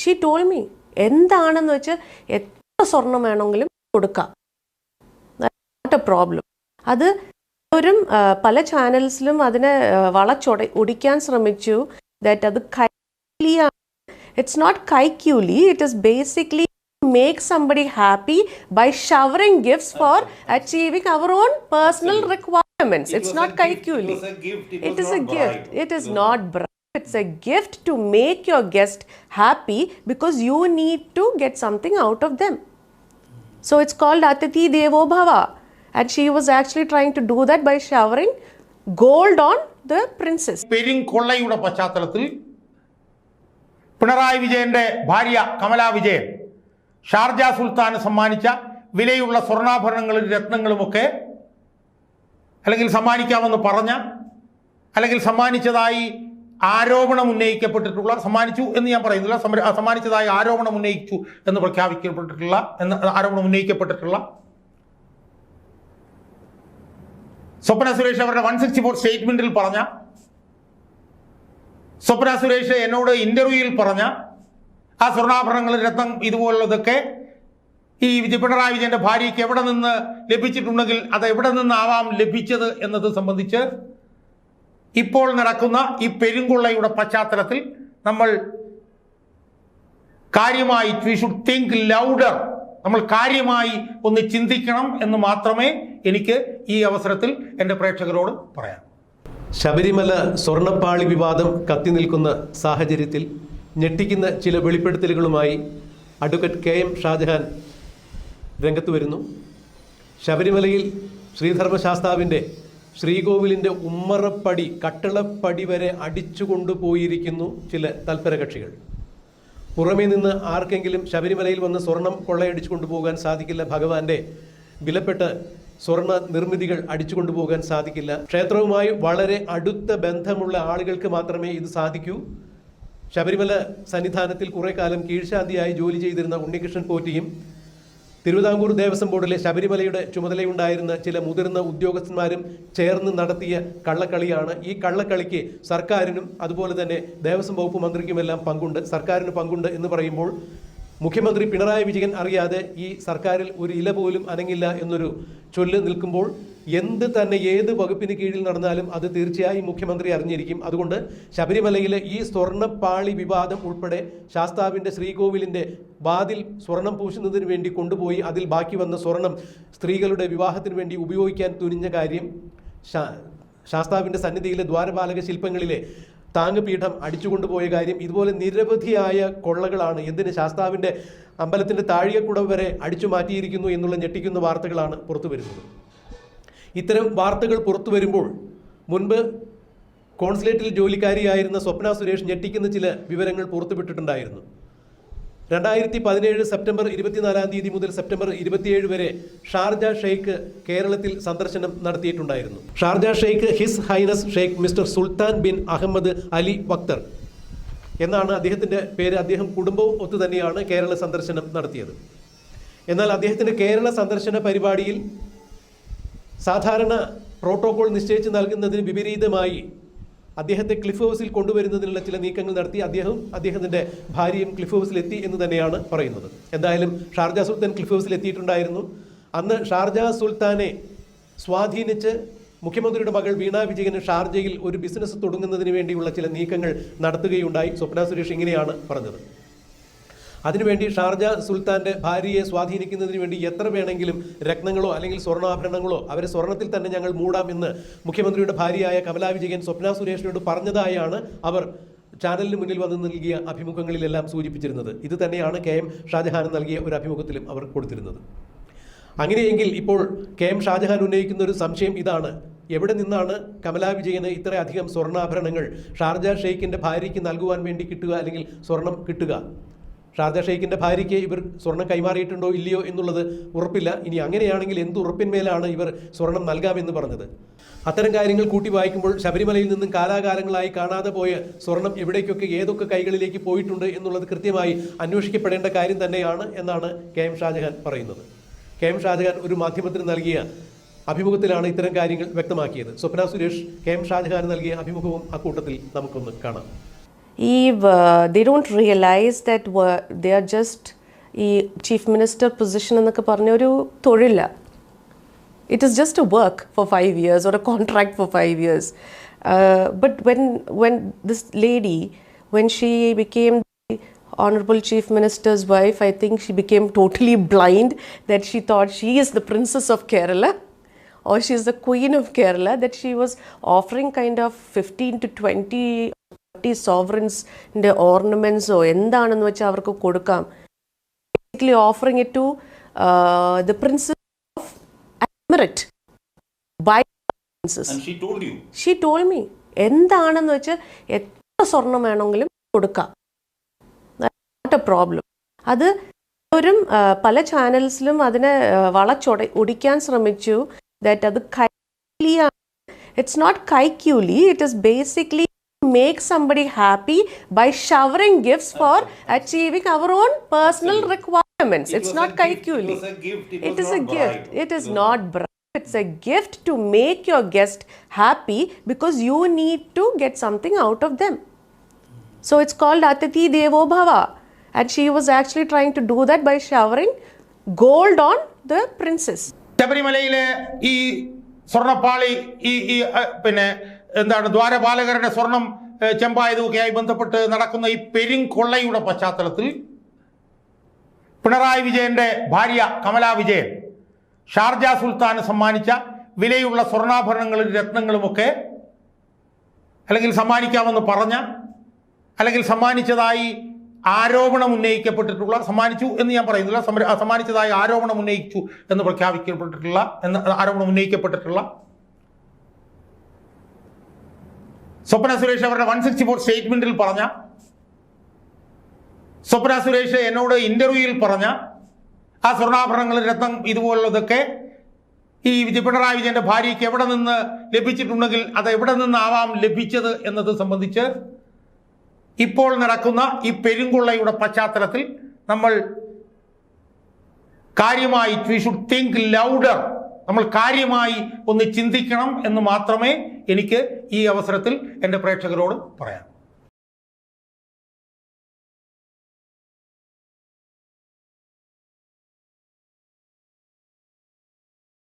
She told me എന്താണെന്ന് വെച്ച് എത്ര സ്വർണം വേണമെങ്കിലും കൊടുക്കാം നോട്ട് എ പ്രോബ്ലം അത് പല ചാനൽസിലും അതിനെ വളച്ചൊട ഒടിക്കാൻ ശ്രമിച്ചു ദാറ്റ് അത് കൈലിയാണ് it's not കൈക്യൂലി it is basically make somebody happy by showering gifts for achieving our own personal requirements. It it's was not a gift. It kaikuli. was a gift. It's a gift to make your guest happy because you need to get something out of them. So it's called Atiti Devo Bhava. And she was actually trying to do that by showering gold on the princess. പെരുംകൊള്ളയുടെ പശ്ചാത്തലത്തിൽ പിണറായി വിജയന്റെ ഭാര്യ Kamala Vijayan Sharjah സുൽത്താന് സമ്മാനിച്ച വിലയുള്ള സ്വർണാഭരണങ്ങളും രത്നങ്ങളുമൊക്കെ അല്ലെങ്കിൽ സമ്മാനിക്കാമെന്ന് പറഞ്ഞ അല്ലെങ്കിൽ സമ്മാനിച്ചതായി ആരോപണം ഉന്നയിക്കപ്പെട്ടിട്ടുള്ള സമ്മാനിച്ചു എന്ന് ഞാൻ പറയുന്നില്ല. സമ്മാനിച്ചതായി ആരോപണം ഉന്നയിച്ചു എന്ന് പ്രഖ്യാപിക്കപ്പെട്ടിട്ടുള്ള എന്ന് ആരോപണം ഉന്നയിക്കപ്പെട്ടിട്ടുള്ള സ്വപ്ന സുരേഷ് അവരുടെ വൺ സിക്സ്റ്റി ഫോർ സ്റ്റേറ്റ്മെന്റിൽ പറഞ്ഞ സ്വപ്ന സുരേഷ് എന്നോട് ഇന്റർവ്യൂയിൽ പറഞ്ഞ ആ സ്വർണാഭരണങ്ങൾ രത്നം ഇതുപോലുള്ളതൊക്കെ ഈ പിണറായി വിജയന്റെ ഭാര്യയ്ക്ക് എവിടെ നിന്ന് ലഭിച്ചിട്ടുണ്ടെങ്കിൽ അത് എവിടെ നിന്നാവാം ലഭിച്ചത് എന്നത് സംബന്ധിച്ച് ഇപ്പോൾ നടക്കുന്ന ഈ പെരുങ്കൊള്ളയുടെ പശ്ചാത്തലത്തിൽ നമ്മൾ കാര്യമായി വി ഷുഡ് തിങ്ക് ലൗഡർ നമ്മൾ കാര്യമായി ഒന്ന് ചിന്തിക്കണം എന്ന് മാത്രമേ എനിക്ക് ഈ അവസരത്തിൽ എന്റെ പ്രേക്ഷകരോട് പറയാം. ശബരിമല സ്വർണപ്പാളി വിവാദം കത്തി നിൽക്കുന്ന സാഹചര്യത്തിൽ ഞെട്ടിക്കുന്ന ചില വെളിപ്പെടുത്തലുകളുമായി അഡ്വക്കേറ്റ് കെ എം ഷാജഹാൻ രംഗത്ത് വരുന്നു. ശബരിമലയിൽ ശ്രീധർമ്മശാസ്താവിന്റെ ശ്രീകോവിലിന്റെ ഉമ്മറപ്പടി കട്ടിളപ്പടി വരെ അടിച്ചു കൊണ്ടുപോയിരിക്കുന്നു ചില തൽപര കക്ഷികൾ പുറമേ നിന്ന് ആർക്കെങ്കിലും ശബരിമലയിൽ വന്ന് സ്വർണം കൊള്ളയടിച്ചു കൊണ്ടുപോകാൻ സാധിക്കില്ല ഭഗവാന്റെ വിലപ്പെട്ട സ്വർണ നിർമ്മിതികൾ അടിച്ചു കൊണ്ടുപോകാൻ സാധിക്കില്ല. ക്ഷേത്രവുമായി വളരെ അടുത്ത ബന്ധമുള്ള ആളുകൾക്ക് മാത്രമേ ഇത് സാധിക്കൂ. ശബരിമല സന്നിധാനത്തിൽ കുറേ കാലം കീഴ്ശാന്തിയായി ജോലി ചെയ്തിരുന്ന ഉണ്ണികൃഷ്ണൻ പോറ്റിയും തിരുവിതാംകൂർ ദേവസ്വം ബോർഡിലെ ശബരിമലയുടെ ചുമതലയുണ്ടായിരുന്ന ചില മുതിർന്ന ഉദ്യോഗസ്ഥന്മാരും ചേർന്ന് നടത്തിയ കള്ളക്കളിയാണ്. ഈ കള്ളക്കളിക്ക് സർക്കാരിനും അതുപോലെ തന്നെ ദേവസ്വം വകുപ്പ് മന്ത്രിക്കുമെല്ലാം പങ്കുണ്ട്. സർക്കാരിന് പങ്കുണ്ട് എന്ന് പറയുമ്പോൾ മുഖ്യമന്ത്രി പിണറായി വിജയൻ അറിയാതെ ഈ സർക്കാരിൽ ഒരു ഇല പോലും അനങ്ങില്ല എന്നൊരു ചൊല്ല് നിൽക്കുമ്പോൾ എന്ത് തന്നെ ഏത് വകുപ്പിന് കീഴിൽ നടന്നാലും അത് തീർച്ചയായും മുഖ്യമന്ത്രി അറിഞ്ഞിരിക്കും. അതുകൊണ്ട് ശബരിമലയിലെ ഈ സ്വർണപ്പാളി വിവാദം ഉൾപ്പെടെ ശാസ്താവിന്റെ ശ്രീകോവിലിന്റെ വാതിൽ സ്വർണം പൂശുന്നതിന് വേണ്ടി കൊണ്ടുപോയി അതിൽ ബാക്കി വന്ന സ്വർണം സ്ത്രീകളുടെ വിവാഹത്തിന് വേണ്ടി ഉപയോഗിക്കാൻ തുനിഞ്ഞ കാര്യം ശാസ്താവിന്റെ സന്നിധിയിലെ ദ്വാരപാലക ശില്പങ്ങളിലെ താങ്ങുപീഠം അടിച്ചുകൊണ്ടുപോയ കാര്യം ഇതുപോലെ നിരവധിയായ കൊള്ളകളാണ് എന്തിന് ശാസ്താവിന്റെ അമ്പലത്തിന്റെ താഴികക്കുടം വരെ അടിച്ചു മാറ്റിയിരിക്കുന്നു എന്നുള്ള ഞെട്ടിക്കുന്ന വാർത്തകളാണ് പുറത്തു വരുന്നത് ഇത്തരം വാർത്തകൾ പുറത്തു വരുമ്പോൾ മുൻപ് കോൺസുലേറ്റിൽ ജോലിക്കാരിയായിരുന്ന സ്വപ്ന സുരേഷ് ഞെട്ടിക്കുന്ന ചില വിവരങ്ങൾ പുറത്തുവിട്ടിട്ടുണ്ടായിരുന്നു. രണ്ടായിരത്തി പതിനേഴ് സെപ്റ്റംബർ ഇരുപത്തിനാലാം തീയതി മുതൽ സെപ്റ്റംബർ ഇരുപത്തിയേഴ് വരെ ഷാർജ ഷെയ്ഖ് കേരളത്തിൽ സന്ദർശനം നടത്തിയിട്ടുണ്ടായിരുന്നു. Sharjah sheikh his highness sheikh mister Sultan bin Ahmed Ali വക്തർ എന്നാണ് അദ്ദേഹത്തിന്റെ പേര്. അദ്ദേഹം കുടുംബവും ഒത്തു തന്നെയാണ് കേരള സന്ദർശനം നടത്തിയത്. എന്നാൽ അദ്ദേഹത്തിന്റെ കേരള സന്ദർശന പരിപാടിയിൽ സാധാരണ പ്രോട്ടോകോൾ നിശ്ചയിച്ച് നൽകുന്നതിന് വിപരീതമായി അദ്ദേഹത്തെ ക്ലിഫ് ഹൗസിൽ കൊണ്ടുവരുന്നതിനുള്ള ചില നീക്കങ്ങൾ നടത്തി അദ്ദേഹം അദ്ദേഹത്തിന്റെ ഭാര്യയും ക്ലിഫ് ഹൗസിൽ എത്തി എന്ന് തന്നെയാണ് പറയുന്നത്. എന്തായാലും ഷാർജ സുൽത്താൻ ക്ലിഫ് ഹൗസിൽ എത്തിയിട്ടുണ്ടായിരുന്നു. അന്ന് ഷാർജ സുൽത്താനെ സ്വാധീനിച്ച് മുഖ്യമന്ത്രിയുടെ മകൾ വീണ വിജയന് ഷാർജയിൽ ഒരു ബിസിനസ് തുടങ്ങുന്നതിന് വേണ്ടിയുള്ള ചില നീക്കങ്ങൾ നടത്തുകയുണ്ടായി. സ്വപ്ന സുരേഷ് ഇങ്ങനെയാണ് പറഞ്ഞത്. അതിനുവേണ്ടി ഷാർജ സുൽത്താന്റെ ഭാര്യയെ സ്വാധീനിക്കുന്നതിന് വേണ്ടി എത്ര വേണമെങ്കിലും രത്നങ്ങളോ അല്ലെങ്കിൽ സ്വർണാഭരണങ്ങളോ അവരെ സ്വർണത്തിൽ തന്നെ ഞങ്ങൾ മൂടാമെന്ന് മുഖ്യമന്ത്രിയുടെ ഭാര്യയായ കമലാ വിജയൻ സ്വപ്ന സുരേഷിനോട് പറഞ്ഞതായാണ് അവർ ചാനലിന് മുന്നിൽ വന്ന് നൽകിയ അഭിമുഖങ്ങളിലെല്ലാം സൂചിപ്പിച്ചിരുന്നത്. ഇത് തന്നെയാണ് കെ എം ഷാജഹാൻ നൽകിയ ഒരു അഭിമുഖത്തിലും അവർ കൊടുത്തിരുന്നത്. അങ്ങനെയെങ്കിൽ ഇപ്പോൾ കെ എം ഷാജഹാൻ ഉന്നയിക്കുന്ന ഒരു സംശയം ഇതാണ്. എവിടെ നിന്നാണ് കമലാ വിജയന് ഇത്രയധികം സ്വർണാഭരണങ്ങൾ ഷാർജ ഷെയ്ഖിന്റെ ഭാര്യയ്ക്ക് നൽകുവാൻ വേണ്ടി കിട്ടുക അല്ലെങ്കിൽ സ്വർണം കിട്ടുക? ഷാർജ ഷെയ്ഖിന്റെ ഭാര്യയ്ക്ക് ഇവർ സ്വർണം കൈമാറിയിട്ടുണ്ടോ ഇല്ലയോ എന്നുള്ളത് ഉറപ്പില്ല. ഇനി അങ്ങനെയാണെങ്കിൽ എന്ത് ഉറപ്പിന്മേലാണ് ഇവർ സ്വർണം നൽകാമെന്ന് പറഞ്ഞത്? അത്തരം കാര്യങ്ങൾ കൂട്ടി വായിക്കുമ്പോൾ ശബരിമലയിൽ നിന്നും കാലാകാലങ്ങളായി കാണാതെ പോയ സ്വർണം എവിടേക്കൊക്കെ ഏതൊക്കെ കൈകളിലേക്ക് പോയിട്ടുണ്ട് എന്നുള്ളത് കൃത്യമായി അന്വേഷിക്കപ്പെടേണ്ട കാര്യം തന്നെയാണ് എന്നാണ് കെ എം ഷാജഹാൻ പറയുന്നത്. കെ എം ഷാജഹാൻ ഒരു മാധ്യമത്തിന് നൽകിയ അഭിമുഖത്തിലാണ് ഇത്തരം കാര്യങ്ങൾ വ്യക്തമാക്കിയത്. സ്വപ്ന സുരേഷ് കെ എം ഷാജഹാൻ നൽകിയ അഭിമുഖവും അക്കൂട്ടത്തിൽ നമുക്കൊന്ന് കാണാം. ഈ they don't realise that they are just ഈ ചീഫ് മിനിസ്റ്റർ പൊസിഷൻ എന്നൊക്കെ പറഞ്ഞ ഒരു is just a work for five years or a contract for five years. Uh, but when when this lady, when she became the honorable chief minister's wife, I think she became totally blind that she thought she is the princess of Kerala or she is the queen of Kerala. That she was offering kind of 15 to 20 30 സോവറിൻസിന്റെ ഓർണമെൻസോ എന്താണെന്ന് വെച്ചാൽ അവർക്ക് കൊടുക്കാം. Basically offering it to the the of of by by. And she told you. She told me എന്താണെന്ന് വെച്ചാൽ എത്ര സ്വർണം വേണമെങ്കിലും കൊടുക്കാം. നോട്ട് എ പ്രോബ്ലം അത് ും പല ചാനൽസിലും അതിനെ വളച്ചൊട ഒടിക്കാൻ ശ്രമിച്ചു. ദാറ്റ് അത് കൈലിയാണ് it's not കൈക്യൂലി it is basically Make somebody happy by showering gifts for achieving our own personal requirements it's was not a gift, it കൈക്യൂലി was a gift, it It was is a not gift. bribe. It is not bribe. It's a gift to make your guest happy because you need to get something out of them. So it's called Atiti Devo Bhava. And she was actually trying to do that by showering gold on the princess. ശബരിമലയിലെ ഈ സ്വർണ്ണപ്പാളി ഈ ഈ അഹ്, പിന്നെ എന്താണ് ദ്വാരപാലകരുടെ സ്വർണം ചെമ്പായതുമൊക്കെയായി ബന്ധപ്പെട്ട് നടക്കുന്ന ഈ പെരുംകൊള്ളയുടെ പശ്ചാത്തലത്തിൽ പിണറായി വിജയന്റെ ഭാര്യ കമലാ വിജയൻ ഷാർജ സുൽത്താന് സമ്മാനിച്ച വിലയുള്ള സ്വർണാഭരണങ്ങളും രത്നങ്ങളുമൊക്കെ അല്ലെങ്കിൽ സമ്മാനിക്കാമെന്ന് പറഞ്ഞ അല്ലെങ്കിൽ സമ്മാനിച്ചതായി ആരോപണം ഉന്നയിക്കപ്പെട്ടിട്ടുള്ള സമ്മാനിച്ചു എന്ന് ഞാൻ പറയുന്നില്ല സമ്മാനിച്ചതായി ആരോപണം ഉന്നയിച്ചു എന്ന് പ്രഖ്യാപിക്കപ്പെട്ടിട്ടുള്ള എന്ന് ആരോപണം ഉന്നയിക്കപ്പെട്ടിട്ടുള്ള സ്വപ്ന സുരേഷ് അവരുടെ വൺ സിക്സ്റ്റി ഫോർ സ്റ്റേറ്റ്മെന്റിൽ പറഞ്ഞ സ്വപ്ന സുരേഷ് എന്നോട് ഇന്റർവ്യൂവിൽ പറഞ്ഞ ആ സ്വർണാഭരണങ്ങൾ രത്നം ഇതുപോലുള്ളതൊക്കെ ഈ വിജയ പിണറായി വിജയന്റെ ഭാര്യയ്ക്ക് എവിടെ നിന്ന് ലഭിച്ചിട്ടുണ്ടെങ്കിൽ അത് എവിടെ നിന്നാവാം ലഭിച്ചത് എന്നത് സംബന്ധിച്ച് ഇപ്പോൾ നടക്കുന്ന ഈ പെരുങ്കൊള്ളയുടെ പശ്ചാത്തലത്തിൽ നമ്മൾ കാര്യമായി വി ഷുഡ് തിങ്ക് ലൗഡർ നമ്മൾ കാര്യമായി ഒന്ന് ചിന്തിക്കണം എന്ന് മാത്രമേ എനിക്ക് ഈ അവസരത്തിൽ എന്റെ പ്രേക്ഷകരോട് പറയാം